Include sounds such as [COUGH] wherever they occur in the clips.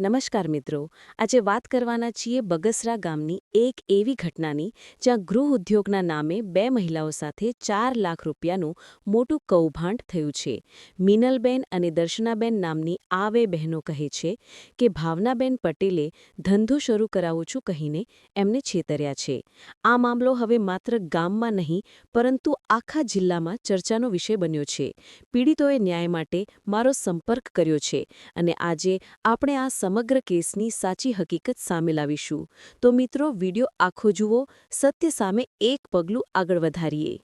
નમસ્કાર મિત્રો. આજે વાત કરવાના છીએ બગસરા ગામની એક એવી ઘટનાની, જ્યાં ગૃહ ઉદ્યોગના નામે બે મહિલાઓ સાથે ચાર લાખ રૂપિયાનું મોટું કૌભાંડ થયું છે. મિનલબેન અને દર્શનાબેન નામની આ બે બહેનો કહે છે કે, ભાવનાબેન પટેલે ધંધો શરૂ કરાવું છું કહીને એમને છેતર્યા છે. આ મામલો હવે માત્ર ગામમાં નહીં, પરંતુ આખા જિલ્લામાં ચર્ચાનો વિષય બન્યો છે. પીડિતોએ ન્યાય માટે મારો સંપર્ક કર્યો છે અને આજે આપણે આ સમગ્ર કેસની સાચી હકીકત સામે લાવીશું. તો મિત્રો વિડિયો આખો જુઓ સત્ય સામે એક પગલું આગળ વધારીએ.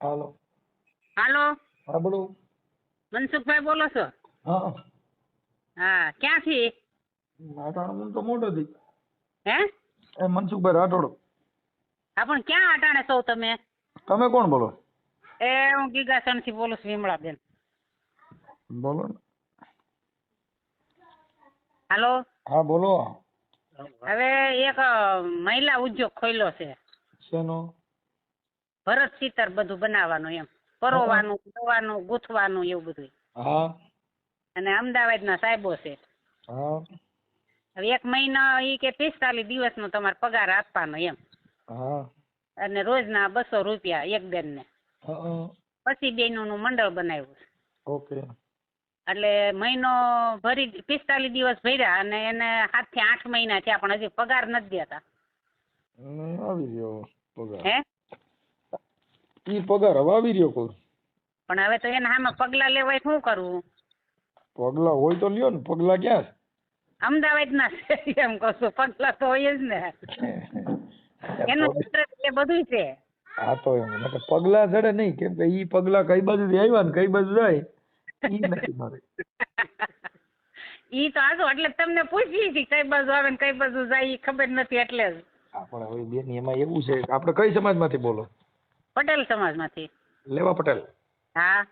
હાલો. હાલો. હા બોલો. મનસુખભાઈ બોલો છો? હા. હા ક્યાંથી? હું તો મોટો હતી હે? એ મનસુખભાઈ રાઠોડ. હા પણ ક્યાં અટાણે છો તમે? તમે કોણ બોલો? એ હું ગીગાસણથી બોલું છું વિમળાબેન. બોલો ને. હાલો? હા બોલો. હવે એક મહિલા ઉદ્યોગ ખોલ્યો છે. શેનો? ભરત ચિતર બધું બનાવવાનું એમ. પરોવાનું દવાનું ગૂંથવાનું એવું બધું. હા. અને અમદાવાદના સાહેબો છે. હા. હવે એક મહિના ઈ કે પિસ્તાલીસ દિવસનો તમારે પગાર આપવાનો એમ. હા. અને રોજના બસો રૂપિયા એક બેનને. ને પછી બેનોનું મંડળ બનાવ્યું ઓકે. એટલે મહિનો ભરી પિસ્તાલીસ દિવસ ભર્યા અને એને સાતથી આઠ મહિના થયા પણ હજી પગાર નથી દેતા. આવી રહ્યો પગાર. હે? ઈ પગાર હવે આવી રહ્યો કોઈ? પણ હવે તો એના સામે પગલા લેવાય શું કરવું? પગલા હોય તો લ્યો ને પગલા ક્યાં? અમદાવાદ ના એમ કહું છું પગલા તો હોય જ ને. એનું [LAUGHS] એ બધું છે. હા તો એમ. પગલા ચડે નહીં કેમ કે ઈ પગલા કઈ બાજુથી આવ્યા ને કઈ બાજુ જાય? ઈ નથી મારે. [LAUGHS] ઈ તો આજો એટલે તમને પૂછી હતી કઈ બાજુ આવે ને કઈ બાજુ જાય ઈ ખબર નથી એટલે જ. આપણે હવે બેન એમાં એવું છે કે આપણે કઈ સમાજમાંથી બોલો? પટેલ સમાજમાંથી. લેવા પટેલ. હા.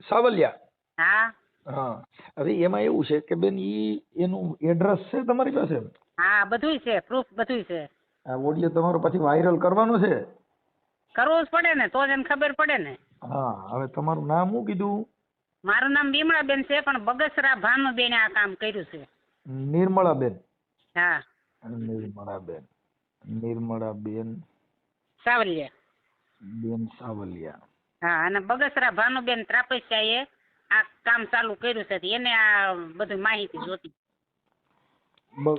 સાવલિયા. હા. હા. હવે એમાં એવું છે કે બેન ઈ એનું એડ્રેસ છે તમારી પાસે? હા બધુંય છે પ્રૂફ બધુંય છે. આ ઓડિયો તમારો પછી વાયરલ કરવાનો છે? કરવું જ પડે ને તો જ એને ખબર પડે ને. હા હવે તમારું નામ શું કીધું? મારું નામ વિમળાબેન છે પણ બગસરા ભાનુબેને આ કામ કર્યું છે. નિર્મળાબેન? હા. નિર્મળાબેન. નિર્મળાબેન સાવલિયા. બેન સાવલિયા. હા અને બગસરા ભાનુબેન ત્રાપસ્યાએ આ કામ ચાલુ કર્યું છે એને આ બધી માહિતી જોતી.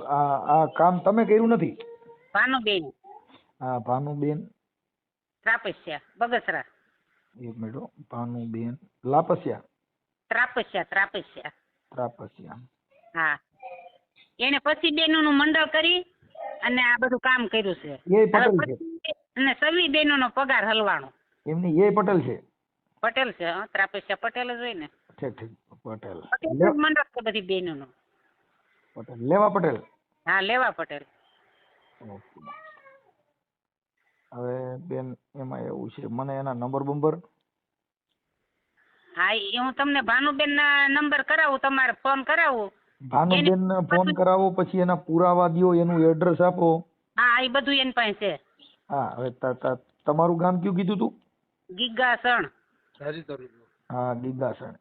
આ કામ તમે કર્યું નથી? ભાનુબેન. હા ભાનુબેન ત્રાપસ્યા બગસરા એક મિનિટ. ભાનુબેન લાપસ્યા. ત્રાપસ્યા ત્રાપસ્યા ત્રાપસ્યા હા. એને પછી બેનો નું મંડળ કરી અને આ બધું કામ કર્યું છે. એ પટેલ છે. અને સવી બેનોનો પગાર હલવાનો. એમની એ પટેલ છે. પટેલ છે હં, ત્રાપસ્યા પટેલ જ હોય ને. ઠીક ઠીક પટેલ. મંડળ છે બધી બેનોનું. પટેલ. લેવા પટેલ? હા લેવા પટેલ. ઓકે. હવે બેન એમાં એવું છે. મને એના નંબર બંબર હા એ હું તમને ભાનુબેન ના નંબર કરાવું તમારે ફોન કરાવું. ભાનુબેન ને ફોન કરાવો પછી એના પુરાવા દો એનું એડ્રેસ આપો. હા એ બધું એની પાસે છે. હા હવે તમારું ગામ કયું કીધું તું? ગીગાસણ. હા ગીગાસણ.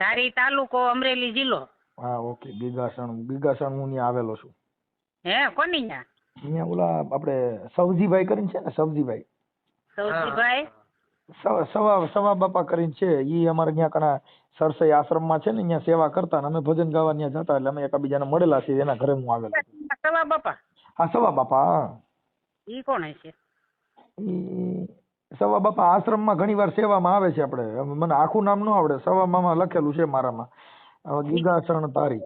ધારી તાલુકો અમરેલી જિલ્લો. હા ઓકે ગીગાસણ. ગીગાસણ હું ત્યાં આવેલો છું. હે કોની ન્યા? અહીંયા ઓલા આપણે સવજીભાઈ કરીને છે ને સવજીભાઈ. સવજીભાઈ? સવા સવા બાપા કરીને છે. ઈ અમારે ત્યાં કણા સરસઈ આશ્રમમાં છે ને અહીંયા સેવા કરતા ને અમે ભજન ગાવા ત્યાં જતા એટલે અમે એકબીજાને મળેલા છીએ એના ઘરે હું આવેલો સવા બાપા? હા સવા બાપા ઈ કોણ છે સવા બાપા આશ્રમમાં ઘણી વાર સેવામાં આવે છે આપણે. મને આખું નામ ન આવડે. સવા મામા લખેલું છે મારામાં. હવે ગીગાસણ તારી.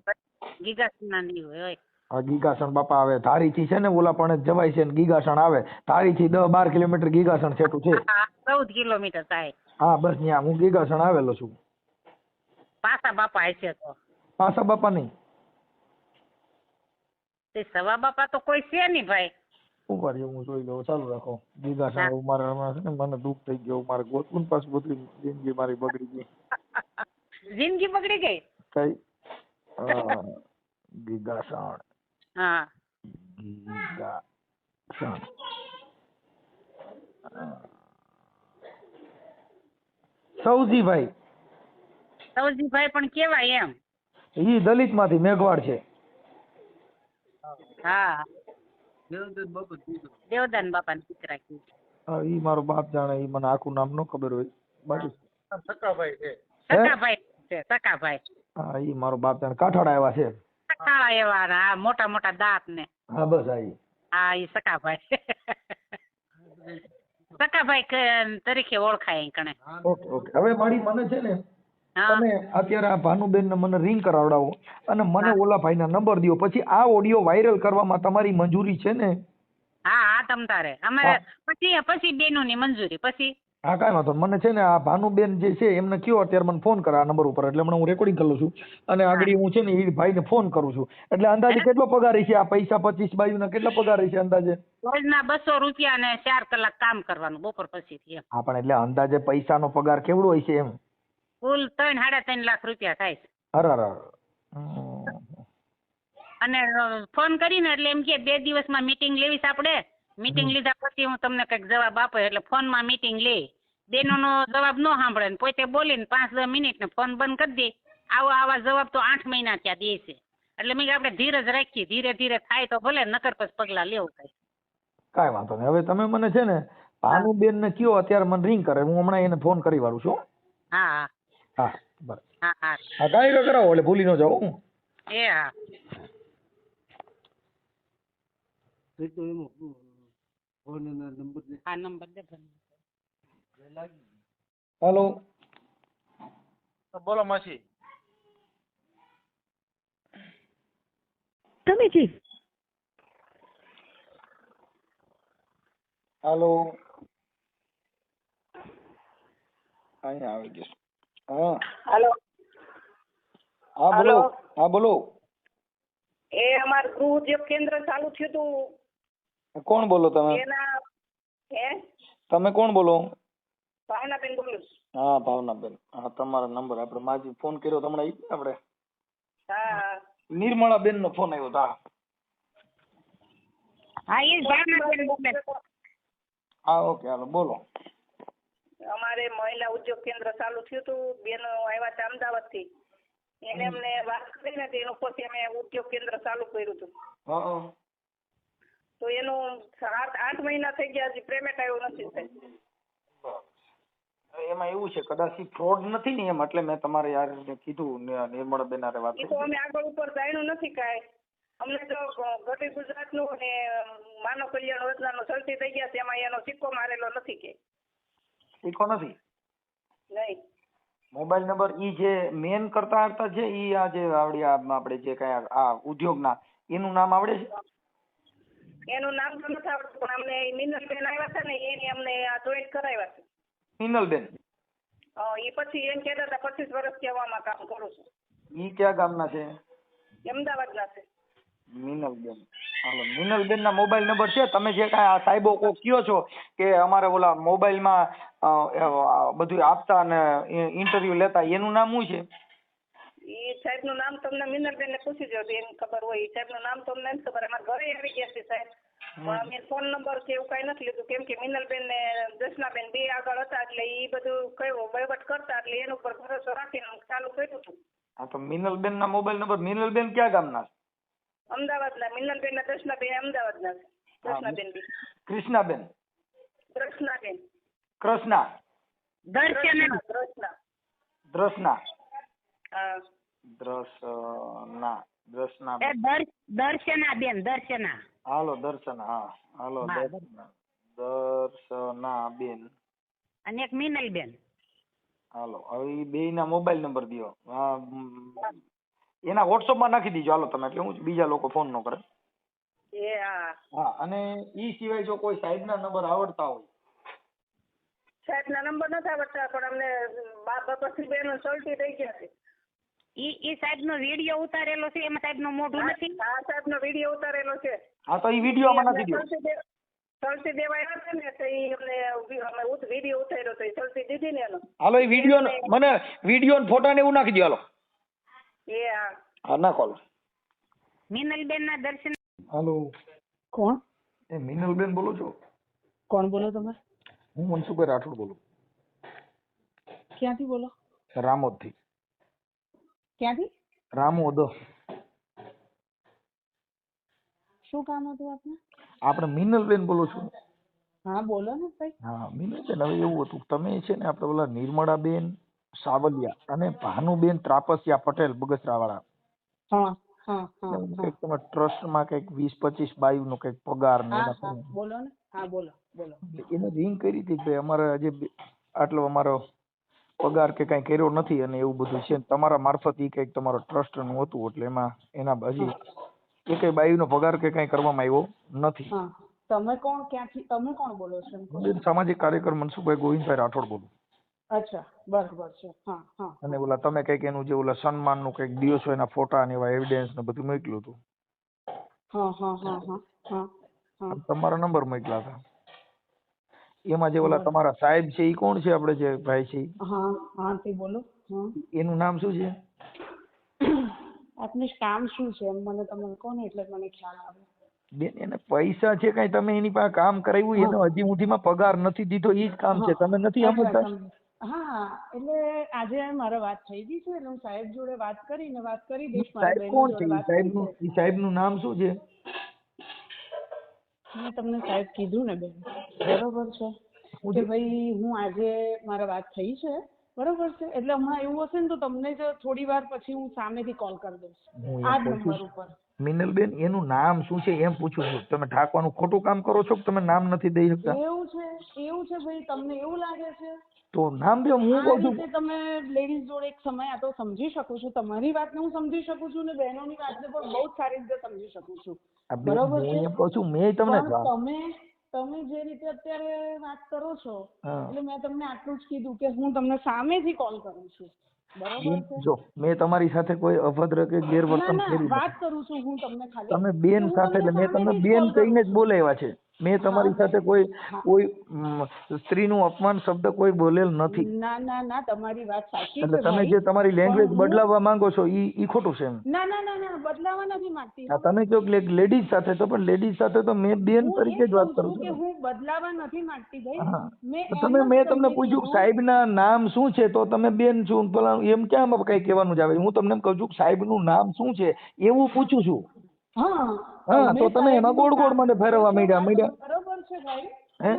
ગીગાસણ ના હોય ગીગાસણ બાપા આવે ધારીથી છે ને ઓલા પણ જવાય છે ને ગીગાસણ આવે ધારીથી દસ બાર કિલોમીટર ગીગાસણ છેટું છે. ચૌદ કિલોમીટર થાય. હા બસ ત્યાં હું ગીગાસણ આવેલો છું. પાસા બાપા હશે તો. પાસા બાપા નહીં. તે સવા બાપા તો કોઈ છે નહીં ભાઈ. ઉપર હું જોઈ લઉં ચાલુ રાખો. ગીગાસણ હવે મારે હમણાં છે ને મને દુઃખ થઈ ગયું મારે ગોતવું પાછું બધું જિંદગી મારી બગડી ગઈ. જિંદગી બગડી ગઈ? કઈ? ગીગાસણ. હા. ગીગાસણ સૌજીભાઈ પણ કેવાય એમ. ઈ દલિતમાંથી મેઘવાડ છે. હા. દેવદાન બાપા દીકરા હા, ઈ મારો બાપ જાણે ઈ મને આખું નામ નો ખબર હોય. બાકી સકાભાઈ છે. સકાભાઈ હા ઈ મારો બાપ જાણે કાઠાડા આવ્યા છે. કાળા એવા ને મોટા મોટા દાંત ને. હા બસ આ હા એ સકાભાઈ. [LAUGHS] સકાભાઈ તરીકે ઓળખાય કણે. Okay okay. હવે મારી મને છે ને તમે અત્યારે આ ભાનુબેન ને મને રિંગ કરાવડાવો. અને મને ઓલા ભાઈ ના નંબર દો પછી આ ઓડિયો વાયરલ કરવામાં તમારી મંજૂરી છે ને? હા હા તમ તારે. અમારે પછી પછી બેનો ની મંજૂરી. પછી હા કાંઈ વાંધો નહીં. મને છે ને આ ભાનુબેન જે છે એમને કયો અત્યારે મને ફોન કરે આ નંબર ઉપર. એટલે હમણાં હું રેકોર્ડિંગ કરું છું. અને આગળ હું છે ને એ ભાઈને ફોન કરું છું. એટલે અંદાજે કેટલો પગાર છે આ પૈસા પચીસ બાયુના કેટલો પગાર છે અંદાજે? રોજના બસો રૂપિયા ને ચાર કલાક કામ કરવાનું બપોર પછી હા પણ એટલે અંદાજે પૈસાનો પગાર કેવડો હોય છે એમ? કુલ ત્રણ સાડા ત્રણ લાખ રૂપિયા થાય છે. અરે. અને ફોન કરીને એટલે એમ કે બે દિવસમાં મીટિંગ લેવી છે આપણે. મીટિંગ લીધા પછી હું તમને કંઈક જવાબ આપો એટલે ફોનમાં મીટિંગ લે. બેનોનો જવાબ ન સાંભળે ને પોતે બોલીને પાંચ દસ મિનિટ ને ફોન બંધ કરી દે. આવો આવા જવાબ તો આઠ મહિના ત્યાં દે છે. એટલે મેં આપણે ધીરજ રાખીએ. ધીરે ધીરે થાય તો ભલે નકર પછી પગલાં લેવું થાય. કાંઈ વાંધો નહીં. હવે તમે મને છે ને ભાનુબેન ને કયો અત્યારે મને રિંગ કરે હું હમણાં એને ફોન કરી વાળું છું હા. હા હા. બરાબર. હા હા. હા કાંઈ કરાવો એટલે ભૂલી ન જાઓ હું. એ હા. હા નંબર દે ભલે. હાલો. બોલો માસી. તમે જી હેલો. આવી ગયો. હા. હાલો. હા બોલો. હા બોલો. એ અમાર ગૃહ ઉદ્યોગ કેન્દ્ર ચાલુ થયું હતું. કોણ બોલો તમે? તમે કોણ બોલો? ભાવનાબેન બોલું હા ભાવનાબેન. હા તમારો નંબર આપણે માજી ફોન કર્યો તમને ઈ આપણે. હા. નિર્મળા બેન નો ફોન આવ્યો હતો હા. એ ભાવનાબેન બોલે. હા ઓકે હાલો બોલો. અમારે મહિલા ઉદ્યોગ કેન્દ્ર ચાલુ થયું હતું. બેનો આવ્યા હતા અમદાવાદથી એને અમને વાત કરી ને એનો પછી અમે ઉદ્યોગ કેન્દ્ર ચાલુ કર્યું હતું. હા. તો એનું આઠ આઠ મહિના થઈ ગયા હજી પેમેન્ટ આવ્યું નથી એમાં એવું છે કદાચ ફ્રોડ નથી ને એમ એટલે મેં તમારે યાર કીધું નિર્મળ બેનારે વાત તો અમે આગળ ઉપર જાણ્યું નથી કાંઈ. અમને તો ગટી ગુજરાતનું અને માનવ કલ્યાણ યોજનાનું સલટી થઈ ગયા છે એમાં એનો સિક્કો મારેલો નથી કે. સિક્કો નથી? નહીં. મોબાઈલ નંબર ઈ જે મેન કરતા કરતા છે ઈ આ જે આવડી આપણે જે કઈ આ- આ ઉદ્યોગના એનું નામ આવડે છે? એનું નામ તો નથી આવડતું પણ અમને મિનલબેન આવ્યા છે ને એની અમને આ જોઈન્ટ કરાવ્યા છે. મિનલબેન એ પછી એમ કહેતા હતા પચીસ વર્ષ કહેવામાં કામ કરું છું. ઈ કયા ગામના છે? અમદાવાદના છે. મિનલબેન હાલો મિનલબેન ના મોબાઈલ નંબર છે? તમે જે કાંઈ આ સાહેબો કો કયો છો કે અમારે ઓલા મોબાઈલમાં બધું આપતા અને ઇન્ટરવ્યુ લેતા એનું નામ શું છે? એ સાહેબનું નામ તમને મિનલબેનને પૂછી જો એમ ખબર હોય એ સાહેબનું નામ તમને એમ નથી ખબર અમારા ઘરે આવી ગયા છે સાહેબ. અમે ફોન નંબર કે એવું કાંઈ નથી લીધું કેમ કે મિનલબેન ને દર્શનાબેન બે આગળ હતા એટલે એ બધું કયો વહીવટ કરતા એટલે એના ઉપર ભરોસો રાખીને ચાલુ કર્યું હતું. હા તો મિનલબેન ના મોબાઈલ નંબર મિનલબેન ક્યાં ગામના છે? અમદાવાદના મિનલબેન ના દર્શનાબેન અમદાવાદના છે. દર્શનાબેન બી. કૃષ્ણાબેન. દર્શનાબેન કૃષ્ણા. દર્શના કૃષ્ણ. દ્રષ્ણા હા. દ્રસના એ દર્શના બેન દર્શના. હાલો દર્શના હા હાલો દર્શના દર્શના બેન. અને એક મિનલ બેન. હાલો હવે બે ના મોબાઈલ નંબર દો એના વોટ્સઅપમાં નાખી દીજો. હાલો તમે એટલે હું બીજા લોકો ફોન નો કરે. હા. અને ઈ સિવાય જો કોઈ સાહેબ ના નંબર આવડતા હોય. સાહેબ ના નંબર નથી આવડતા પણ અમને બા થી બેનો સોલ્ટી થઈ ગયા છે. ઈ ઈ સાહેબ નો વીડિયો ઉતારેલો છે એમાં સાહેબનું મોઢું નથી? આ સાહેબનો વીડિયો ઉતારેલો છે. હા તો ઈ વીડિયો આમાં નથી દો સલટી દેવાય હતા ને તો ઈ અમને અમે ઉત- વીડિયો ઉતાર્યો તો ઈ સલટી દીધી ને એનો. હાલો એ વીડિયો મને વીડિયો ને ફોટા ને એવું નાખી દો હાલો. એ હા. હા નાખો હાલો. મિનલ ના દર્શન હાલો. કોણ? એ મિનલબેન બોલો છો? કોણ બોલો તમે? હું મનસુખભાઈ રાઠોડ બોલું. ક્યાંથી બોલો? રામોદથી ક્યાંથી? રામોદ શું કામ હતું આપને? આપણે મિનલબેન બોલું છું. હા બોલો ને ભાઈ. હા મિનલબેન હવે એવું હતું તમે છે ને આપણે ઓલા નિર્મળાબેન સાવલિયા અને ભાનુબેન ત્રાપસિયા પટેલ બગસરા વાળા હા કંઈક તમે ટ્રસ્ટમાં કંઈક વીસ પચીસ બાયુનો કંઈક પગાર ને બોલો ને. હા બોલો બોલો. એને રિંગ કરી હતી કે ભાઈ અમારે આટલો અમારો પગાર કે કાંઈ કર્યો નથી અને એવું બધું છે તમારા મારફત એ કંઈક તમારો ટ્રસ્ટનું હતું એટલે એમાં એના હજી એકેય બાયુનો પગાર કે કાંઈ કરવામાં આવ્યો નથી. તમે કોણ ક્યાંથી તમે કોણ બોલો છો બેન સામાજિક કાર્યકર મનસુખભાઈ ગોવિંદભાઈ રાઠોડ બોલું. અચ્છા બરાબર છે. હા હા. અને ઓલા તમે કંઈક એનું જે ઓલા સન્માનનું કંઈક દિવસો એના ફોટા ને એવા એવિડન્સ ને બધું મોકલ્યું હતું. હા હા હા હા હા. તમારા નંબર મોકલ્યા હતા. એમાં જે ઓલા તમારા સાહેબ છે એ કોણ છે આપણે જે ભાઈ છે? હા હા તે બોલો. હા. એનું નામ શું છે? આપને કામ શું છે? એમ મને તમે કહો ને એટલે મને ખ્યાલ આવે. બેન એને પૈસા છે કઈ? તમે એની પાસે કામ કરાવ્યું એનો હજી સુધીમાં પગાર નથી દીધો એ જ કામ છે. તમે નથી સમજતા હા એટલે આજે મારે વાત થઈ ગઈ છે એટલે હું સાહેબ જોડે વાત કરીને વાત કરી દઈશ સાહેબ કોણ છે? સાહેબનું સાહેબ સાહેબનું નામ શું છે? મેં તમને સાહેબ કીધું ને બેન. બરોબર છે? કે ભાઈ હું આજે મારા વાત થઈ છે. બરોબર છે? એટલે હમણાં એવું હશે ને તો તમને જ થોડી વાર પછી હું સામેથી કોલ કરી દઈશ. આ જ નંબર ઉપર. મિનલબેન એનું નામ શું છે એમ પૂછું છું. તમે ઠાકવાનું ખોટું કામ કરો છો કે તમે નામ નથી દઈ શકતા? એવું છે એવું છે ભાઈ. તમને એવું લાગે છે તો નામ બે હું કહું છું. તમે લેડીઝ જોડે એક સમય આ તો સમજી શકું છું. તમારી વાતને હું સમજી શકું છું ને બહેનોની વાતને પણ બહુ સારી રીતે સમજી શકું છું. બરોબર છે? એમ કહું છું મેં તમને તમે તમે જે રીતે અત્યારે વાત કરો છો એટલે મેં તમને આટલું જ કીધું કે હું તમને સામેથી કોલ કરું છું. બરોબર જો મેં તમારી સાથે કોઈ અભદ્ર કે ગેરવર્તન ના કર્યું વાત કરું છું હું તમને ખાલી. તમે બેન સાથે એટલે મેં તમને બેન કહીને જ. બોલાવ્યા છે. મેં તમારી સાથે કોઈ કોઈ સ્ત્રીનું અપમાન શબ્દ કોઈ બોલેલ નથી. ના ના ના તમારી વાત સાચી એટલે તમે જે તમારી લેંગ્વેજ બદલાવવા માંગો છો ઈ ઈ ખોટું છે ના ના ના ના બદલાવા નથી માંગતી. હા તમે કહો લેડીઝ સાથે તો પણ લેડીઝ સાથે તો મેં બેન તરીકે જ વાત કરું છું કે હું બદલાવા નથી માંગતી ભાઈ. મેં તમે મેં તમને પૂછ્યું કે કીધું. સાહેબના નામ શું છે તો તમે બેન છું પેલા એમ કેમ કઈ કહેવાનું જ આવે? હું તમને કહું છું સાહેબનું નામ શું છે એવું પૂછું છું. હા હા, તો તમે એમાં ગોળ ગોળ મને ફેરવવા માંડ્યા, માંડ્યા. બરોબર છે ભાઈ?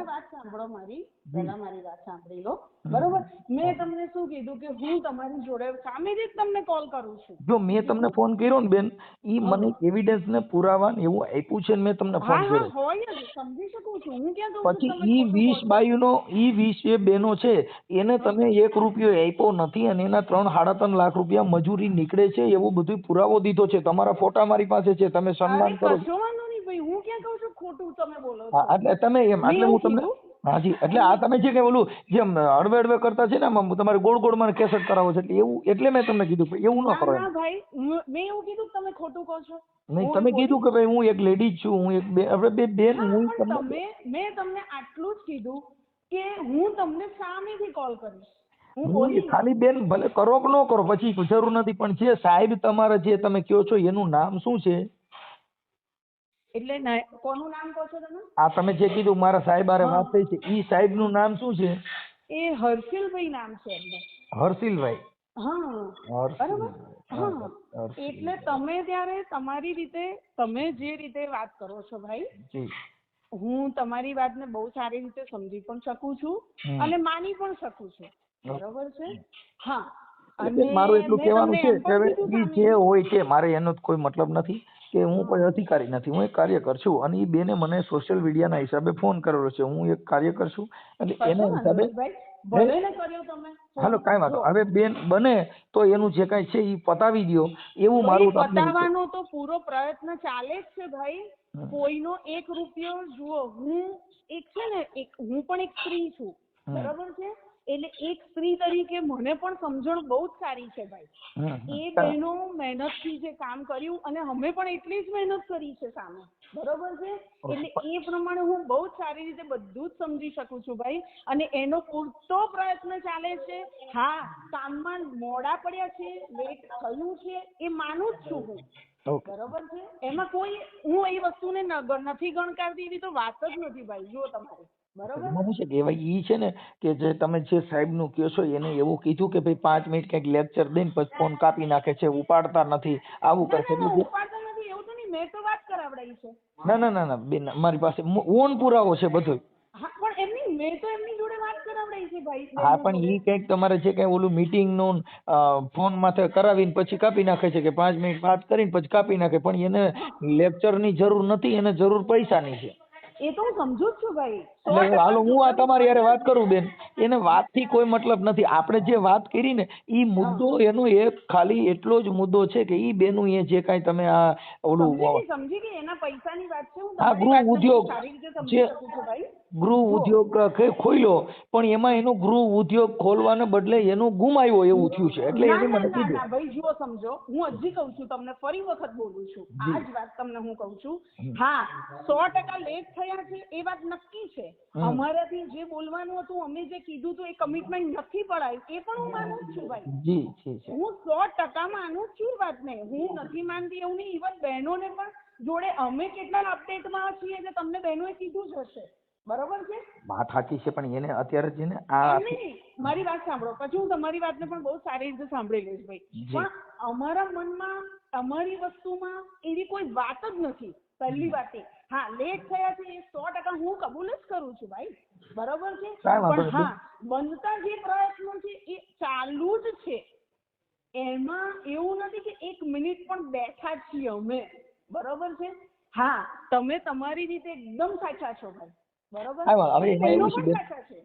વાત સાંભળો મારી પહેલા મારી વાત સાંભળી લો. બરોબર? મેં તમને શું કીધું કે હું તમારી જોડે સામેથી જ તમને કોલ કરું છું. જો મેં તમને ફોન કર્યો ને બેન ઈ મને એવિડન્સ ને પુરાવા ને એવું આપ્યું છે ને મેં તમને ફોન કર્યો. હોય સમજી શકું છું. હું ક્યાં કહું પછી ઈ વીસ? બાયુનો ઈ વીસ જે બેનો છે એને તમે એક રૂપિયો આપ્યો નથી અને એના ત્રણ સાડા ત્રણ લાખ રૂપિયા મજૂરી નીકળે છે એવો બધું પુરાવો દીધો છે. તમારા ફોટા મારી પાસે છે તમે સન્માન કરો છો. નહીં ભાઈ. હું ક્યાં કહું છું ખોટું તમે બોલો એટલે તમે એમ એટલે હું તમને? હાજી એટલે આ તમે જે કે ઓલું જેમ અડવે અડવે કરતા છે ને તમારે ગોળ ગોળમાં કેસેટ કરાવો છે એટલે એવું એટલે મેં તમને કીધું એવું ન કરો ભાઈ મેં એવું કીધું તમે ખોટું કહો છો. નહીં તમે કીધું કે ભાઈ હું એક લેડી છું હું એક બે બે બેન હું તમને તમે મેં તમને આટલું જ કીધું કે હું તમને સામેથી કોલ કરીશ. ખાલી બેન ભલે કરો કે ન કરો પછી જરૂર નથી પણ જે સાહેબ તમારા જે તમે કયો છો એનું નામ શું છે? એટલે કોનું નામ કહો છો તમે? આ તમે જે કીધું મારા સાહેબ આરે વાત થઈ છે. ઈ સાહેબનું નામ શું છે? એ હર્ષિલભાઈ નામ છે એમનું. હર્ષિલભાઈ. હા. બરાબર? હા, હા. એટલે તમે ત્યારે તમારી રીતે તમે જે રીતે વાત કરો છો ભાઈ હું તમારી વાતને બહુ સારી રીતે સમજી પણ શકું છું અને માની પણ શકું છું. બરોબર છે? હા. મારું એટલું કેવાનું કહેવાનું છે કે જે હોય છે મારે એનો કોઈ મતલબ નથી. કે હું કોઈ અધિકારી નથી હું એક કાર્યકર છું અને એ બેને મને સોશિયલ મીડિયાના હિસાબે ફોન કરેલો છે. હું એક કાર્યકર છું એટલે એના હિસાબે હાલો કાંઈ વાંધો હવે બેન બને તો એનું જે કાંઈ છે એ પતાવી દો એવું મારું પતાવવાનો તો પૂરો પ્રયત્ન ચાલે જ છે ભાઈ. કોઈનો એક રૂપિયો જુઓ. હું એક છે ને એક હું પણ એક સ્ત્રી છું. બરાબર છે? એટલે એક સ્ત્રી તરીકે મને પણ સમજણ બહુ જ સારી છે ભાઈ. એ બહેનો મહેનતથી જે કામ કર્યું અને અમે પણ એટલી જ મહેનત કરી છે સામે. બરોબર છે? એટલે એ પ્રમાણે હું બહુ જ સારી રીતે બધું જ સમજી શકું છું ભાઈ. અને એનો પૂરતો પ્રયત્ન ચાલે છે. હા કામમાં મોડા પડ્યા છે લેટ થયું છે એ માનું જ છું હું. બરોબર છે? એમાં કોઈ હું એ વસ્તુને નથી ગણકારતી એવી તો વાત જ નથી ભાઈ. જો તમારે. એમાં શું છે કે ભાઈ ઈ છે ને કે જે તમે જે સાહેબનું કહો છો એને એવું કીધું કે ભાઈ પાંચ મિનિટ કંઈક લેક્ચર દઈને પછી ફોન કાપી નાખે છે ઉપાડતા નથી આવું ના, કરશે. ના, એટલે મેં તો વાત કરાવડાવી છે. ના ના ના ના બેન મારી પાસે ઓન પુરાવો છે બધું. હા પણ એમની મેં તો એમની જોડે વાત કરાવડાવી છે ભાઈ હા પણ ઈ કંઈક તમારે જે કંઈ ઓલું મીટિંગનું ફોન માથે કરાવીને પછી કાપી નાખે છે કે પાંચ મિનિટ વાત કરીને પછી કાપી નાખે પણ એને લેક્ચરની જરૂર નથી એને જરૂર પૈસાની છે. એ તો હું સમજુ જ છું ભાઈ. હાલો હું આ તમારી યારે વાત કરું બેન. એને વાતથી કોઈ મતલબ નથી. આપણે જે વાત કરી ને એ મુદ્દો એનો એક ખાલી એટલો જ મુદ્દો છે કે એ બેનું એ જે કાંઈ તમે આ ઓલું સમજી ગઈ, એના પૈસાની વાત છે. હું આ ગૃહ ઉદ્યોગ જે ભાઈ. ગૃહ ઉદ્યોગ ખોલ્યો પણ એમાં એનો ગૃહ ઉદ્યોગ ખોલવાને બદલે એનો ગુમાવ્યો એવું થયું છે. એટલે એને મને કીધું ભાઈ જો સમજો. હું હજી કહું છું તમને ફરી વખત બોલું છું. આ જ વાત તમને હું કહું છું. હા સો ટકા લેટ થયા છે એ વાત નક્કી છે. અમારાથી જે બોલવાનું હતું અમે જે કીધું હતું એ કમિટમેન્ટ નથી પડાયું. એ પણ હું માનું છું ભાઈ. જી જી હું સો ટકા માનું છું એ વાતને. હું નથી માનતી એવું નહીં. ઇવન બહેનોને પણ જોડે અમે કેટલા અપડેટમાં છીએ જે તમને બહેનોએ કીધું જ હશે. બરોબર છે? વાત સાચી છે પણ એને અત્યારે છે ને આ મારી વાત સાંભળો. પછી હું તમારી વાતને પણ બહુ સારી રીતે સાંભળી લઈશ ભાઈ. પણ અમારા મનમાં તમારી વસ્તુમાં એવી કોઈ વાત જ નથી. પહેલી વાત હા લેટ થયા છે એ સો ટકા હું કબૂલ જ કરું છું ભાઈ. બરોબર છે? પણ હા બનતા જે પ્રયત્નો છે એ ચાલુ જ છે. એમાં એવું નથી કે એક મિનિટ પણ બેઠા છીએ અમે. બરોબર છે? હા તમે તમારી રીતે એકદમ સાચા છો ભાઈ. બરોબર? છે છે.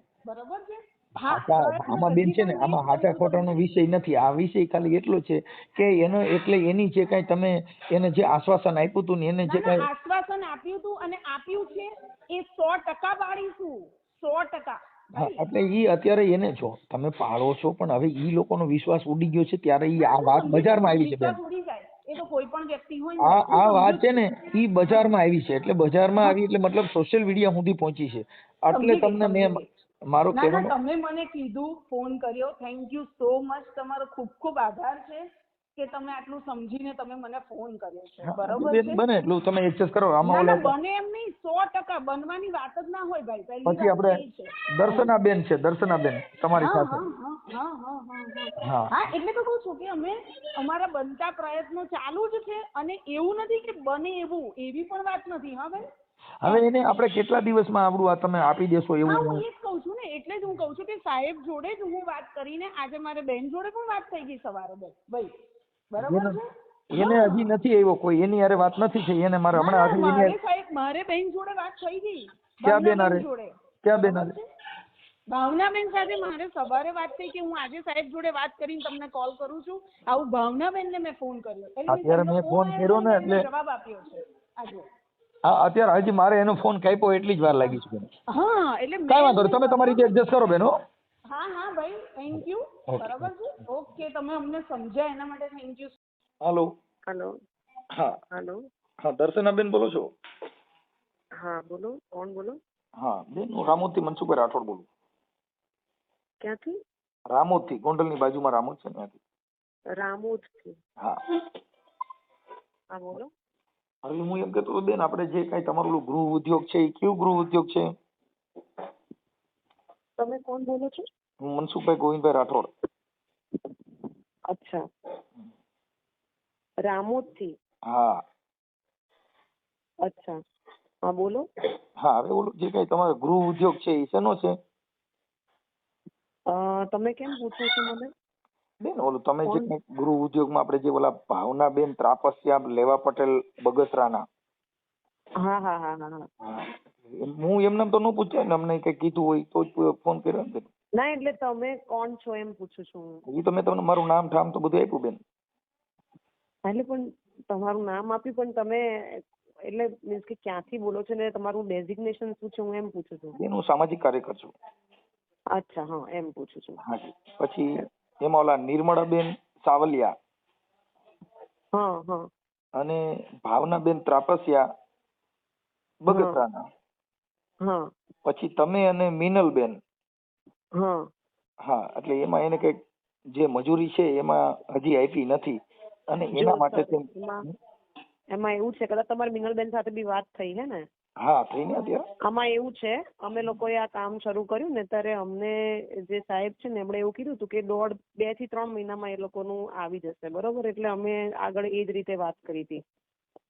છે? આમાં બેન છે ને આમાં હાચા ખોટાનો વિષય નથી. આ વિષય ખાલી એટલો છે કે એનો એટલે એની જે કાંઈ તમે એને જે આશ્વાસન આપ્યું હતું ને એને જે કાંઈ આશ્વાસન આપ્યું હતું અને આપ્યું છે એ સો ટકા પાડીશું સો ટકા. એટલે ઈ અત્યારે એને જો તમે પાળો છો પણ હવે ઈ લોકોનો વિશ્વાસ ઉડી ગયો છે ત્યારે ઈ આ વાત બજારમાં આવી છે બેન. એ તો કોઈ પણ વ્યક્તિ હોય આ આ વાત છે ને ઈ બજારમાં આવી છે એટલે બજારમાં આવી એટલે મતલબ સોશિયલ મીડિયા સુધી પહોંચી છે. એટલે તમને મેં મારો કહેવાનો તમે મને કીધું ફોન કર્યો. થેન્ક યુ સો મચ તમારો ખૂબ ખૂબ આભાર છે. કે તમે આટલું સમજીને તમે મને ફોન કર્યો છે બરોબર છે બને એટલું તમે એડજસ્ટ કરો આમાં ઓલા બને એમ નહીં 100% બનવાની વાત જ ના હોય ભાઈ પહેલી પછી આપણે છે. દર્શનાબેન છે દર્શનાબેન તમારી સાથે હા, હા, હા, હા, હા, હા. હા. હા એટલે તો કહું છું કે અમે અમારા બનતા પ્રયત્નો ચાલુ જ છે અને એવું નથી કે બને એવું એવી પણ વાત નથી હા ભાઈ હવે એને આપણે કેટલા દિવસમાં આવડું આ તમે આપી દેશો એવું હું એ જ કહું છું ને એટલે જ હું કહું છું કે સાહેબ જોડે જ હું વાત કરીને આજે મારે બેન જોડે પણ વાત થઈ ગઈ સવારે બસ ભાઈ બરાબર એને છે? એને હજી નથી આવ્યો કોઈ એની હારે વાત નથી થઈ એને મારે હમણાં હજી એની મારે હારે- મારે બેન જોડે વાત થઈ ગઈ. ક્યાં બેન ભાવનાબેન હારે? ક્યાં બેન હારે? ભાવનાબેન સાથે મારે સવારે વાત થઈ કે હું આજે સાહેબ જોડે વાત કરીને તમને કોલ કરું છું. આવું ભાવનાબેનને મેં ફોન કર્યો. અત્યારે મેં ફોન કર્યો ને એટલે- જવાબ આપ્યો છે. હા અત્યારે હજી મારે એનો ફોન કાપ્યો એટલી જ વાર લાગી છે હા એટલે કઈ કાંઈ વાંધો તમે તમારી રીતે એડજસ્ટ કરો બેન હો હા ભાઈ થેન્ક યુ બરાબર છે? ઓકે તમે અમને સમજ્યા એના માટે થેન્ક યુ હાલો હલો હા. હલો હા દર્શનાબેન બોલો છો? હા બોલો. કોણ બોલો? હા બેન હું રામોદથી મનસુખભાઈ રાઠોડ બોલું. ક્યાંથી? રામોદથી ગોંડલની બાજુમાં રામોદ છે ત્યાંથી. રામોદથી. હા. હા બોલો. હવે હું એમ કહેતો હતો બેન આપણે જે કાંઈ તમારું ગૃહ ઉદ્યોગ છે એ કયું ગૃહ ઉદ્યોગ છે? તમે કોણ બોલો છો? મનસુખભાઈ ગોવિંદભાઈ રાઠોડ. અચ્છા. રામોદથી? હા. અચ્છા. હા બોલો. હા હવે ઓલું જે કઈ તમારો ગૃહ ઉદ્યોગ છે એ શેનો છે? તમે કેમ પૂછો છો મને? બેન ઓલું તમે જે ગૃહ ઉદ્યોગમાં આપણે જે ઓલા ભાવના બેન ત્રાપસ્યા લેવા પટેલ બગસરાના. હા હા હા હા હા. હા. એમ- હું એમને તો ન પૂછાય ને અમને કઈ કીધું હોય તો જ ફોન કર્યો ને ના એટલે તમે કોણ છો એમ પૂછું છું હું. એ તો તમને મારું નામ ઠામ તો બધું આપ્યું બેન. એટલે પણ તમારું નામ આપ્યું પણ તમે એટલે મીન્સ કે ક્યાંથી બોલો છો ને તમારું ડેઝિગ્નેશન શું છે હું એમ પૂછું છું. બેન હું સામાજિક કાર્યકર છું. અચ્છા હા એમ પૂછું છું. હાજી પછી એમાં ઓલા નિર્મળાબેન સાવલિયા. હા હા. અને ભાવનાબેન ત્રાપસિયા બગસરાના. હા. પછી તમે અને મિનલબેન. હા. હા એટલે એમાં એને કંઈક જે મજૂરી છે એમાં હજી આપી નથી. અને એના માટે એમાં એવું છે કદાચ તમારી મિનલબેન સાથે બી વાત થઈ હે ને હા થઈને અત્યારે? આમાં એવું છે અમે લોકોએ આ કામ શરૂ કર્યું ને ત્યારે અમને જે સાહેબ છે ને એમણે એવું કીધું હતું કે દોઢ બેથી ત્રણ મહિનામાં એ લોકોનું આવી જશે બરોબર? એટલે અમે આગળ એ જ રીતે વાત કરી હતી.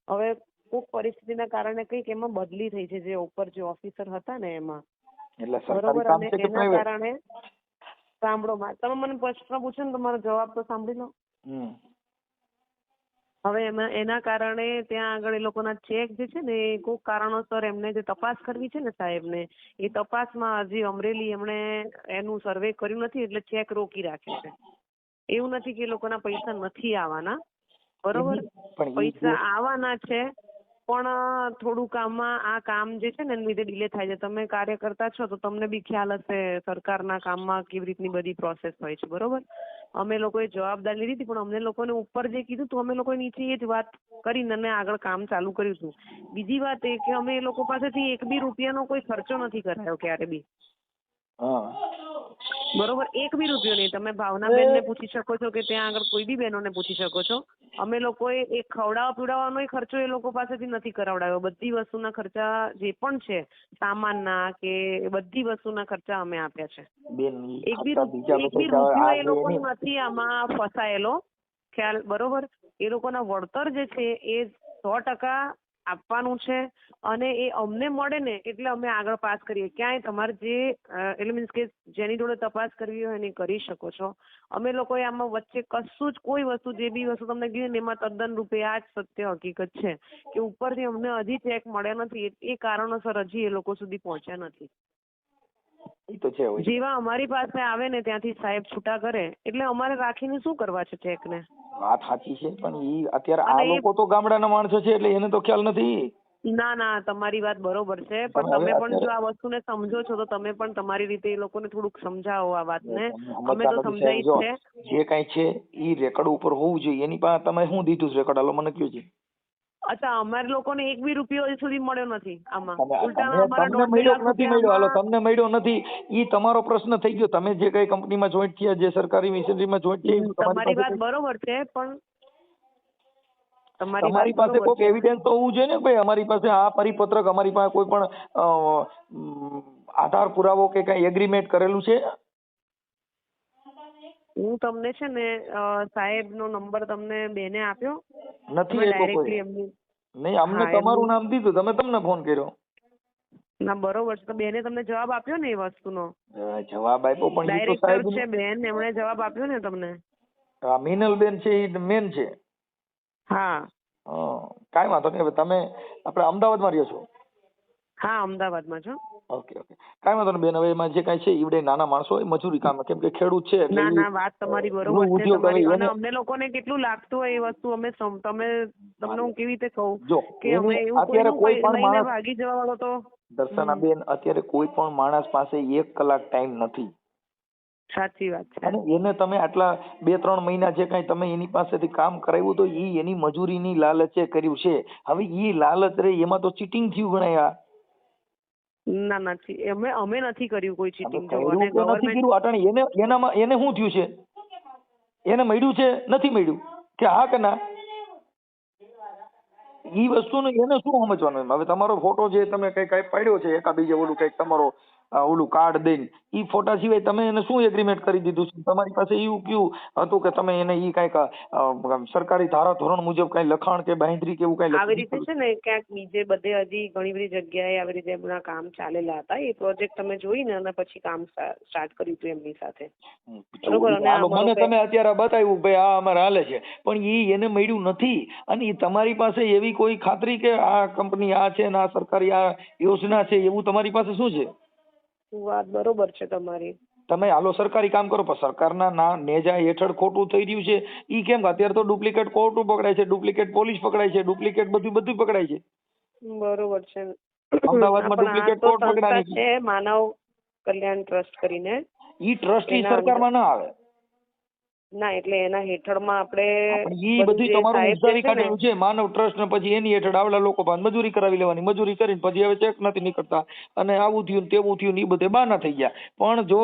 હવે કોઈક પરિસ્થિતિના કારણે કંઈક એમાં બદલી થઈ છે જે ઉપર જે ઓફિસર હતા ને એમાં. એટલે સરકારી કામ છે કે પ્રાઇવેટ સાંભળો મા- તમે મને પ્રશ્ન પૂછો ને તમારો જવાબ તો સાંભળી લો. હવે એમાં એના કારણે ત્યાં આગળ એ લોકોના ચેક જે છે ને એ કોઈક કારણોસર એમને જે તપાસ કરવી છે ને સાહેબને એ તપાસમાં હજી અમરેલી એમણે એનું સર્વે કર્યું નથી એટલે ચેક રોકી રાખ્યો છે. એવું નથી કે એ લોકોના પૈસા નથી આવવાના. બરોબર? પૈસા આવવાના છે. પણ થોડુંક આમાં, આ કામ જે છે ને એના લીધે ડિલે થાય છે. તમે કાર્યકર્તા છો તો તમને બી ખ્યાલ હશે સરકારના કામમાં કેવી રીતની બધી પ્રોસેસ હોય છે, બરોબર? અમે લોકોએ જવાબદારી લીધી હતી, પણ અમને લોકોને ઉપર જે કીધું તો અમે લોકોએ નીચે એ જ વાત કરીને અને આગળ કામ ચાલુ કર્યું હતું. બીજી વાત એ કે અમે એ લોકો પાસેથી એક બી રૂપિયાનો કોઈ ખર્ચો નથી કરાયો ક્યારે બી. બરોબર એક બી રૂપિયો નહીં. તમે ભાવના બેન ને પૂછી શકો છો કે ત્યાં આગળ કોઈ બી બહેનોને પૂછી શકો છો. અમે લોકોએ એ ખવડાવવા પીવડાવવાનો ખર્ચો એ લોકો પાસેથી નથી કરાવડાવ્યો. બધી વસ્તુના ખર્ચા જે પણ છે સામાનના કે બધી વસ્તુના ખર્ચા અમે આપ્યા છે. એક બી લોકો રૂપિયો એ લોકો નથી આમાં ફસાયેલો. ખ્યાલ બરોબર? એ લોકોના વળતર જે છે એ સો ટકા આપવાનું છે અને એ અમને મળે ને એટલે અમે આગળ પાસ કરીએ. ક્યાંય તમારે જે એટલે મીન્સ કે જેની જોડે તપાસ કરવી હોય એને કરી શકો છો. અમે લોકોએ આમાં વચ્ચે કશું જ કોઈ વસ્તુ જે બી વસ્તુ તમને કીધી ને એમાં તદ્દન રૂપે આ જ સત્ય હકીકત છે કે ઉપરથી અમને હજી ચેક મળ્યા નથી. એ- કારણોસર હજી એ લોકો સુધી પહોંચ્યા નથી. જેવા અમારી પાસે આવે ને ત્યાંથી સાહેબ છૂટા કરે એટલે અમારે રાખીને શું કરવા છે ચેકને? વાત સાચી છે પણ ઈ અત્યારે આ લોકો તો ગામડાના માણસો છે એટલે એને તો ખ્યાલ નથી. ના ના તમારી વાત બરોબર છે પણ તમે પણ જો આ વસ્તુને સમજો છો તો તમે પણ તમારી રીતે એ લોકોને થોડુંક સમજાવો આ વાતને. અમે તો સમજાવી છે. જે કાંઈ છે ઈ રેકર્ડ ઉપર હોવું જોઈએ એની પાસે તમે શું દીધું છે રેકર્ડ હાલો મને કયો છે? અચ્છા અમારે લોકોને એક બી રૂપિયો હજી સુધી મળ્યો નથી આમાં. તમને મળ્યો નથી મળ્યો. હાલો તમને મળ્યો નથી. ઈ તમારો પ્રશ્ન થઈ ગયો. તમે જે કઈ કંપનીમાં જોઈન્ટ થયા જે સરકારી મિશનરીમાં જોઈન્ટ થયા તમારી વાત બરોબર છે પણ તમારી પાસે કોઈક. એવિડન્સ તો હોવું જોઈએ ને ભાઈ? અમારી પાસે આ પરિપત્રક અમારી પાસે કોઈ પણ આધાર પુરાવો કે કઈ એગ્રીમેન્ટ કરેલું છે? હું તમને છે ને સાહેબ નો નંબર તમને બેને આપ્યો. નથી ડાયરેક્ટલી એમની નહીં અમને તમારું નામ દીધું તમે તમને ફોન કર્યો. ના બરોબર છે. તો બેને તમને જવાબ આપ્યો ને એ વસ્તુનો? જવાબ આપ્યો પણ તો ડાયરેક્ટર છે બેન એમણે જવાબ આપ્યો ને તમને. આ મિનલબેન છે એ મેન છે. હા. કાંઈ વાંધો નહીં તમે આપણે અમદાવાદમાં રહ્યો છો? હા અમદાવાદમાં છો ઓકે ઓકે. કાંઈ વાંધો નહીં બેન. હવે એમાં જે કાંઈ છે ઈવડે નાના માણસો હોય મજૂરી કામ કેમ કે ખેડૂત છે ના ના વાત તમારી બરોબર છે તમારી. અને અમને લોકોને કેટલું લાગતું હોય એ વસ્તુ અમે તમે તમને હું કેવી રીતે કહું કે અમે એવું અત્યારે કોઈ પણ માણસ ભાગી જવા વાળો તો? દર્શનાબેન અત્યારે કોઈ પણ માણસ પાસે એક કલાક ટાઈમ નથી. સાચી વાત છે. અને એને તમે આટલા બે ત્રણ મહિના જે કાંઈ તમે એની પાસેથી કામ કરાવ્યું તો એ એની મજૂરીની લાલચે કર્યું છે. હવે એ લાલચ રે એમાં તો ચીટિંગ થયું ગણાય ના નથી. અમે અમે નથી કર્યું કોઈ ચીટિંગ જો અને ગવર્નમેન્ટ નથી કર્યું અટાણે એને એનામાં એને શું થયું છે? એને મળ્યું છે? નથી મળ્યું. કે હા કે ના? ઈ વસ્તુનું એને શું સમજવાનું એમ? હવે તમારો ફોટો જે તમે કઈ કઈ પાડ્યો છે એકા બીજે ઓલું કંઈક તમારો ઓલું કાર્ડ દઈને. એ ફોટા સિવાય તમે એને શું એગ્રીમેન્ટ કરી દીધું છે? તમારી પાસે એવું કયું હતું કે તમે એને એ કંઈક સરકારી ધારા ધોરણ મુજબ કઈ લખાણ કે બાંધરી કે એવું કઈ આવી રીતે છે ને ક્યાંક બીજે બધે હજી ઘણી બધી જગ્યાએ આવી રીતે એમના કામ ચાલેલા હતા. એ પ્રોજેક્ટ તમે જોઈને અને પછી કામ સ્ટાર્ટ કર્યું હતું એમની સાથે. બરોબર, મને તમે અત્યારે બતાવ્યું ભાઈ આ અમારે હાલે છે. પણ ઈ એને મળ્યું નથી. અને તમારી પાસે એવી કોઈ ખાતરી કે આ કંપની આ છે ને આ સરકારી આ યોજના છે એવું તમારી પાસે શું છે? વાત બરોબર છે તમારી. તમે હાલો સરકારી કામ કરો પણ સરકારના ના નેજા હેઠળ ખોટું થઈ રહ્યું છે ઈ કેમ અત્યારે તો ડુપ્લિકેટ કોર્ટું પકડાય છે ડુપ્લિકેટ પોલીસ પકડાય છે ડુપ્લિકેટ બધું બધું પકડાય છે. બરોબર છે. અમદાવાદમાં ડુપ્લિકેટ કોર્ટ પકડાણી છે. માનવ કલ્યાણ ટ્રસ્ટ કરીને. ઈ ટ્રસ્ટી ઈ સરકારમાં ના આવે. ના એટલે એના હેઠળમાં આપણે એ બધું તમારું ઉધારી કાઢેલું છે માનવ ટ્રસ્ટ ને પછી એની હેઠળ આવેલા લોકો પાસે મજૂરી કરાવી લેવાની મજૂરી કરીને પછી હવે ચેક નથી નીકળતા. અને આવું થયું તેવું થયું એ બધે બાના થઈ ગયા. પણ જો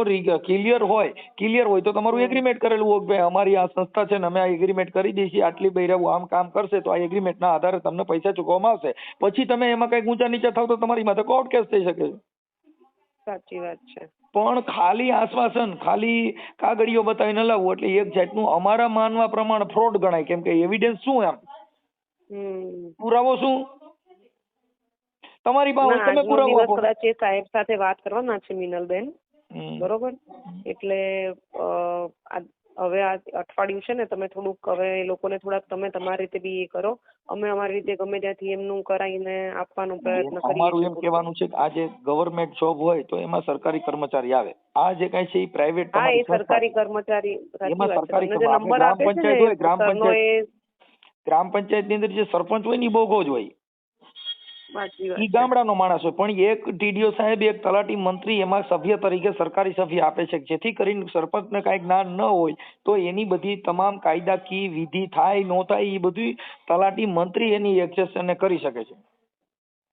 ક્લિયર હોય ક્લિયર હોય તો તમારું એગ્રીમેન્ટ કરેલું હોય ભાઈ. અમારી આ સંસ્થા છે ને અમે આ એગ્રીમેન્ટ કરી દઈશું. આટલી બૈરાવું આમ કામ કરશે તો આ એગ્રીમેન્ટ ના આધારે તમને પૈસા ચૂકવવામાં આવશે. પછી તમે એમાં કંઈક ઊંચા નીચા થાવ તો તમારી માથે કોર્ટ કેસ થઈ શકે છે. સાચી વાત છે. પણ ખાલી આશ્વાસન ખાલી કાગળીઓ બતાવીને લાવવું એટલે એક જાતનું અમારા માનવા પ્રમાણે ફ્રોડ ગણાય. કેમ કે એવિડન્સ શું એમ? પુરાવો શું? તમારી પાસે તમે પુરાવો કદાચ એ સાહેબ સાથે વાત કરવાના છે મિનલબેન. બરોબર? એટલે હવે આ અઠવાડિયું છે ને તમે થોડુંક હવે એ લોકોને થોડાક તમે તમારી રીતે બી એ કરો. અમે અમારી રીતે ગમે ત્યાંથી એમનું કરાવીને આપવાનો પ્રયત્ન કરીએ. અમારું એમ કહેવાનું છે કે આ જે ગવર્મેન્ટ જોબ હોય તો એમાં સરકારી કર્મચારી આવે. આ જે કઈ છે એ પ્રાઇવેટ હા એ સરકારી કર્મચારી એમાં સરકારી નંબર આપે છે ગ્રામ પંચાયત ગ્રામ સરનો પંચાયતની અંદર જે સરપંચ હોય ને એ બહુ જ હોય. ઈ ગામડાનો માણસ હોય. પણ એક ટીડીઓ સાહેબ એક તલાટી મંત્રી એમાં સભ્ય તરીકે સરકારી સભ્ય આપે છે. જેથી કરીને સરપંચને કાંઈ જ્ઞાન ન હોય તો એની બધી તમામ કાયદાકીય વિધિ થાય ન થાય એ બધી તલાટી મંત્રી એની એક્સેસને કરી શકે છે.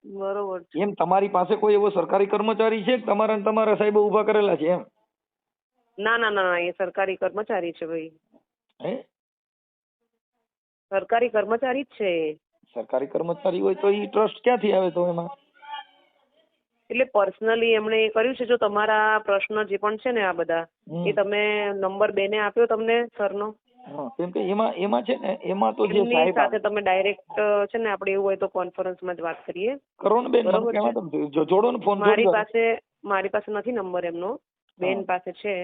બરોબર એમ તમારી પાસે કોઈ એવો સરકારી કર્મચારી છે તમારા તમારા સાહેબ ઊભા કરેલા છે એમ? ના ના ના એ સરકારી કર્મચારી છે ભાઈ. હે? સરકારી કર્મચારી જ છે એ. સરકારી કર્મચારી હોય તો એ ટ્રસ્ટ ક્યાંથી આવે તો એમાં? એટલે પર્સનલી એમણે એ કર્યું છે જો તમારા પ્રશ્ન જે પણ છે ને આ બધા એ તમે નંબર બેને આપ્યો તમને સરનો? કેમ કે એમાં એમાં છે ને એમાં તો જે સાહેબ સાથે તમે ડાયરેક્ટ છે ને આપણે એવું હોય તો કોન્ફરન્સમાં જ વાત કરીએ. કરો ને બેન જોડો ને ફોન મારી પાસે મારી પાસે નથી નંબર એમનો. બેન પાસે છે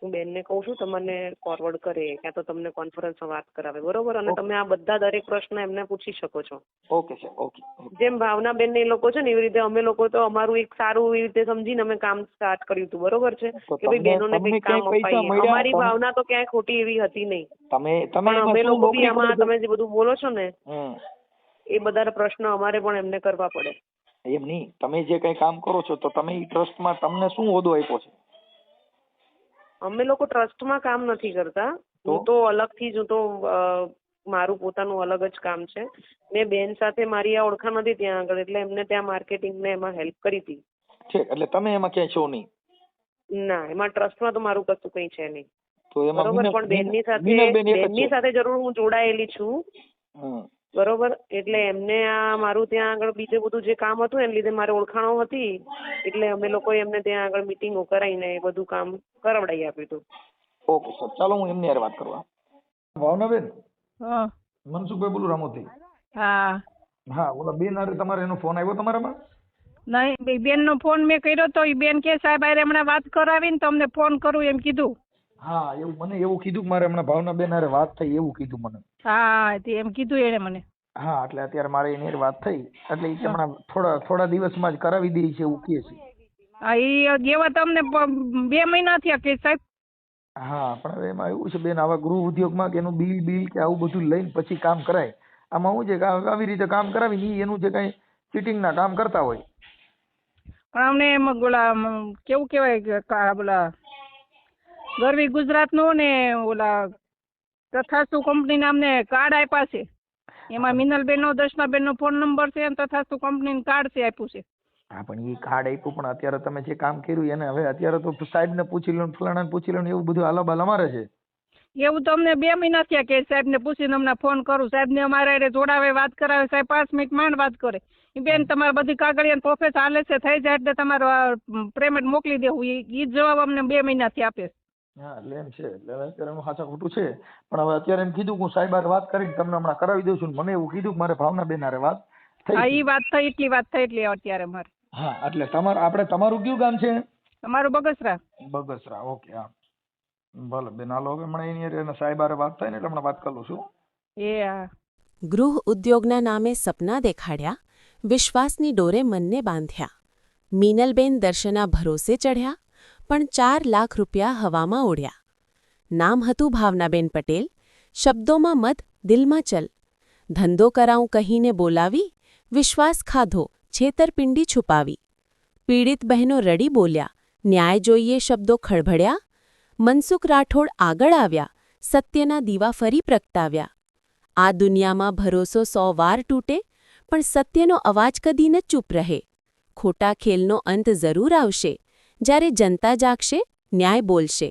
હું બેનને કહું છું તમને ફોરવર્ડ કરે ક્યાં તો તમને કોન્ફરન્સમાં વાત કરાવે બરોબર? અને તમે આ બધા દરેક પ્રશ્ન એમને પૂછી શકો છો. ઓકે સર ઓકે જેમ જેમ ભાવનાબેન ને એ લોકો છે ને એવી રીતે અમે લોકો તો અમારું એક સારું એવી રીતે સમજીને અમે કામ સ્ટાર્ટ કર્યું હતું બરોબર છે? કે ભાઈ બેનો બહેનોને કંઈક કામ અપાઈએ. અમારી ભાવના તો ક્યાંય ખોટી એવી હતી નહીં. તમે તમે અમે લોકો બી આમાં તમે જે બધું બોલો છો ને એ બધા પ્રશ્ન અમારે પણ એમને કરવા પડે. એમ નહીં. તમે જે કઈ કામ કરો છો તો તમે ઈ ટ્રસ્ટમાં તમને શું હોદ્દો આપ્યો છે? અમે લોકો ટ્રસ્ટમાં કામ નથી કરતા. તો? હું તો અલગથી જ હું તો મારું પોતાનું અલગ જ કામ છે. મેં બેન સાથે મારી આ ઓળખાણ હતી ત્યાં આગળ એટલે એમને ત્યાં માર્કેટિંગ ને એમાં હેલ્પ કરી હતી. એટલે તમે એમાં ક્યાંય છો નહીં? ના એમાં ટ્રસ્ટમાં તો મારું કશું કંઈ છે નહીં. તો એમાં બરોબર પણ બેનની સાથે બેનની સાથે જરૂર હું જોડાયેલી છું. બરોબર? એટલે એમને આ મારું ત્યાં આગળ બીજું બધું જે કામ હતું એને લીધે મારે ઓળખાણો હતી. એટલે અમે લોકોએ એમને ત્યાં આગળ મિટિંગો કરાવીને એ બધું કામ કરાવડાવી આપ્યું હતું. ઓકે સર ચાલો હું એમની વાત કરવા ભાવનાબેન? હા. મનસુખભાઈ બોલું રામોતી હા. હા ઓલા બેન અરે તમારે એનો ફોન આવ્યો તમારામાં? નહીં બેન નો ફોન મેં કર્યો તો એ બેન કે સાહેબ હારે હમણાં વાત કરાવીને તમને ફોન કરું એમ કીધું. હા એવું મને એવું કીધું કે મારે હમણાં ભાવનાબેન હારે વાત થઈ એવું કીધું મને. હા તે એમ કીધું એણે મને. હા એટલે અત્યારે મારે એની હારે વાત થઈ એટલે એ હમણાં થોડા થોડા દિવસમાં જ કરાવી દે છે એવું કહે છે. હા એ જેવા તમને બે મહિના થયા કે સાહેબ? હા પણ એમાં એવું છે બેન આવા ગૃહ ઉદ્યોગમાં કે એનું બિલ બિલ કે આવું બધું લઈને પછી કામ કરાય. આમાં શું છે કે આવી રીતે કામ કરાવીને ઈ એનું જે કાંઈ ચીટિંગના કામ કરતા હોય. પણ અમને એમ બોલા કેવું કહેવાય ઓલા ગરવી ગુજરાતનું ને ઓલા તથાસ્તુ કંપનીના અમને કાર્ડ આપ્યા છે. એમાં મિનલબેનનો દર્શનાબેનનો ફોન નંબર છે અને તથાસ્તુ કંપનીનું કાર્ડ છે આપ્યું છે. હા પણ એ કાર્ડ આપ્યું પણ અત્યારે તમે જે કામ કર્યું એને હવે અત્યારે તો સાહેબને પૂછી લો ને ફલાણાને પૂછી લો ને એવું બધું આલાબાલ અમારે છે. એવું તો અમને બે મહિના થયા કે સાહેબને પૂછીને અમને ફોન કરું. સાહેબને અમારે એને જોડાવે વાત કરાવે સાહેબ પાંચ મિનિટ માંડ વાત કરે. બેન તમારે બધી કાગળિયા પ્રોફેસ હાલે છે થઈ જાય એટલે તમારો પેમેન્ટ મોકલી દેવું. એ ઈ જ જવાબ અમને બે મહિનાથી આપે છે. હા એટલે એમ છે. એટલે હવે અત્યારે એનું સાચા ખોટું છે. પણ હવે અત્યારે એમ કીધું કે હું સાહેબ હારે વાત કરીને તમને હમણાં કરાવી દઉં છું ને મને એવું કીધું કે મારે ભાવનાબેન હારે વાત થઈ હા ઈ વાત થઈ એટલી વાત થઈ એટલી અત્યારે મારે. હા એટલે તમારે આપણે તમારું કયું ગામ છે? તમારું બગસરા. બગસરા ઓકે હા. ભલે બેન હાલો હવે હમણાં એની હારે સાહેબ હારે વાત થાય ને એટલે હમણાં વાત કરું છું. એ હા. ગૃહ ઉદ્યોગના નામે સપના દેખાડ્યા વિશ્વાસની ડોરે મનને બાંધ્યા. મીનલબેન દર્શના ભરોસે ચઢ્યા પણ ચાર લાખ રૂપિયા હવામાં ઉડ્યા નામ હતું ભાવનાબેન પટેલ. શબ્દોમાં મત દિલમાં ચલ. ધંધો કરાઉં કહીને બોલાવી, વિશ્વાસ ખાધો, છેતરપિંડી છુપાવી. પીડિત બહેનો રડી બોલ્યા, ન્યાય જોઈએ શબ્દો ખળભળ્યા. મનસુખ રાઠોડ આગળ આવ્યા, સત્યના દીવા ફરી પ્રગટાવ્યા. આ દુનિયામાં ભરોસો સો વાર તૂટે, પણ સત્યનો અવાજ કદી ન ચૂપ રહે. ખોટા ખેલનો અંત જરૂર આવશે. જ્યારે જનતા જાગશે ન્યાય બોલશે.